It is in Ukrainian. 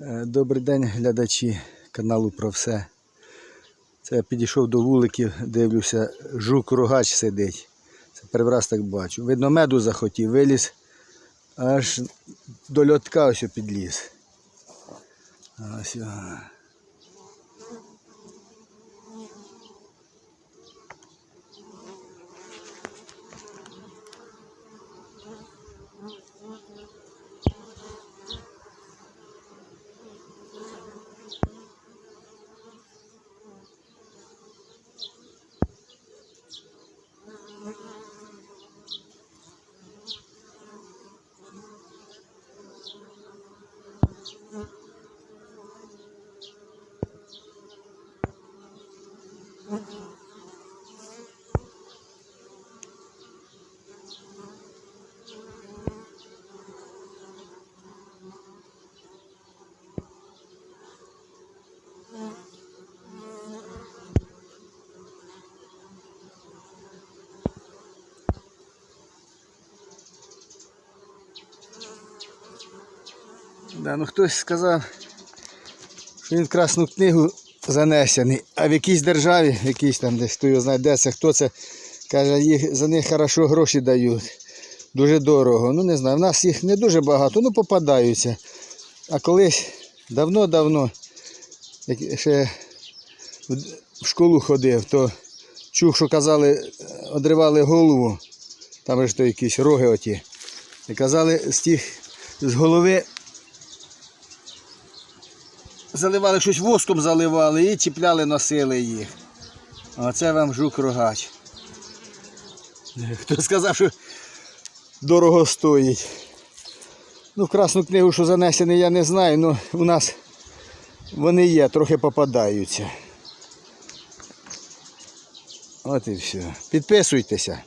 Е, Добрий день, глядачі каналу про все. Це я підійшов до вуликів, дивлюся, жук рогач сидить. Це перший раз так бачу. Видно, меду захотів, виліз, аж до льотка ось підліз. Ось. Mm-hmm. Да, ну хтось сказав, що він в Красну книгу занесений, а в якійсь державі, в якійсь там десь хто його знає, де це, хто це, каже, їх, за них хорошо гроші дають. Дуже дорого. Ну не знаю, в нас їх не дуже багато, ну попадаються. А колись давно-давно, як ще в школу ходив, то чув, що казали, одривали голову, там ж то якісь роги оті. І казали, з тих з голови заливали щось воском заливали і чіпляли, носили їх. А це вам жук рогач. Хто сказав, що дорого стоїть. Ну, Красну книгу, що занесений, я не знаю, але у нас вони є, трохи попадаються. От і все. Підписуйтеся.